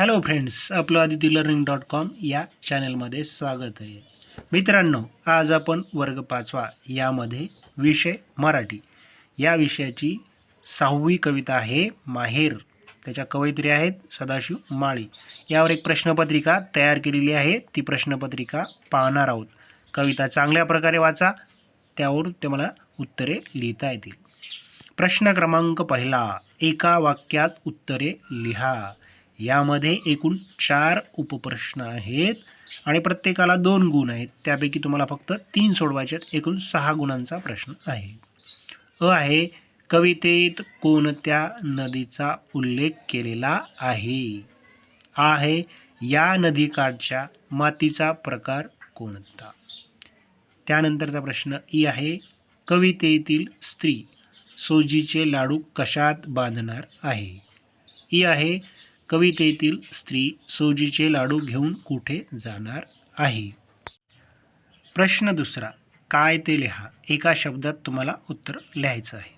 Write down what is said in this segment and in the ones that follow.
Hello friends आपलं Aditi learning dot com या चॅनलमध्ये स्वागत आहे. मित्रांनो आज आपण वर्ग पाचवा यामध्ये विषय मराठी. या विषयाची सहावी कविता आहे माहेर. त्याच्या कवयित्री आहेत सदाशिव माळी. यावर एक प्रश्नपत्रिका तयार केलेली आहे. ती प्रश्नपत्रिका पाहणार आहोत. कविता चांगल्या प्रकारे वाचा त्यावर ते मला उत्तरे लिहिता येतील. प्रश्न क्रमांक पहिला एका वाक्यात उत्तरे लिहा. यामध्ये एकूण चार उपप्रश्न आहेत आणि प्रत्येकाला दोन गुण आहेत. त्यापैकी तुम्हाला फक्त तीन सोडवायचे आहेत एकूण सहा गुणांचा प्रश्न आहे. अ आहे कवितेत कोणत्या नदीचा उल्लेख केलेला आहे? आ आहे या नदीकाठच्या मातीचा प्रकार कोणता? त्यानंतरचा प्रश्न ई आहे कवितेतील स्त्री सोजीचे लाडू कशात बांधणार आहे? ई आहे कवितेतील स्त्री सोजीचे लाडू घेऊन कुठे जाणार आहे? प्रश्न दुसरा काय ते लिहा. एका शब्दात तुम्हाला उत्तर लिहायचं आहे.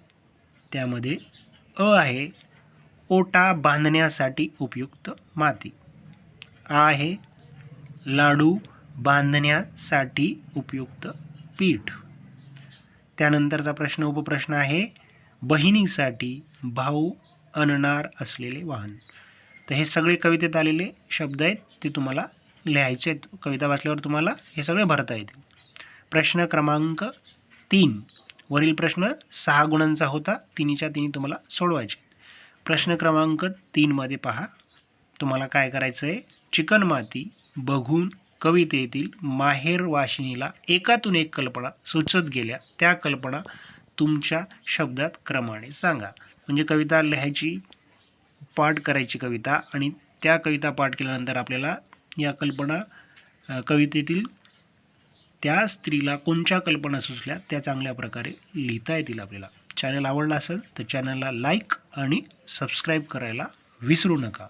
त्यामध्ये अ आहे ओटा बांधण्यासाठी उपयुक्त माती. आ आहे लाडू बांधण्यासाठी उपयुक्त पीठ. त्यानंतरचा प्रश्न उपप्रश्न आहे बहिणीसाठी भाऊ आणणार असलेले वाहन. तर हे सगळे कवितेत आलेले शब्द आहेत ते तुम्हाला लिहायचे आहेत. कविता वाचल्यावर तुम्हाला हे सगळे भरता येतील. प्रश्न क्रमांक तीन. वरील प्रश्न सहा गुणांचा होता तिन्हीच्या तिन्ही तुम्हाला सोडवायचे प्रश्न क्रमांक तीनमध्ये पहा. तुम्हाला काय करायचं आहे चिकनमाती बघून कवितेतील माहेर वाशिनीला एकातून एक कल्पना सुचत गेल्या. त्या कल्पना तुमच्या शब्दात क्रमाने सांगा. म्हणजे कविता लिहायची पाठ करायची कविता आणि त्या कविता पाठ केल्यानंतर आपल्याला या कल्पना कवितेतील त्या स्त्रीला कोणत्या कल्पना सुचल्या त्या चांगल्या प्रकारे लिहिता येतील आपल्याला. चॅनल आवडला असेल तर चॅनलला लाईक आणि सबस्क्राईब करायला विसरू नका.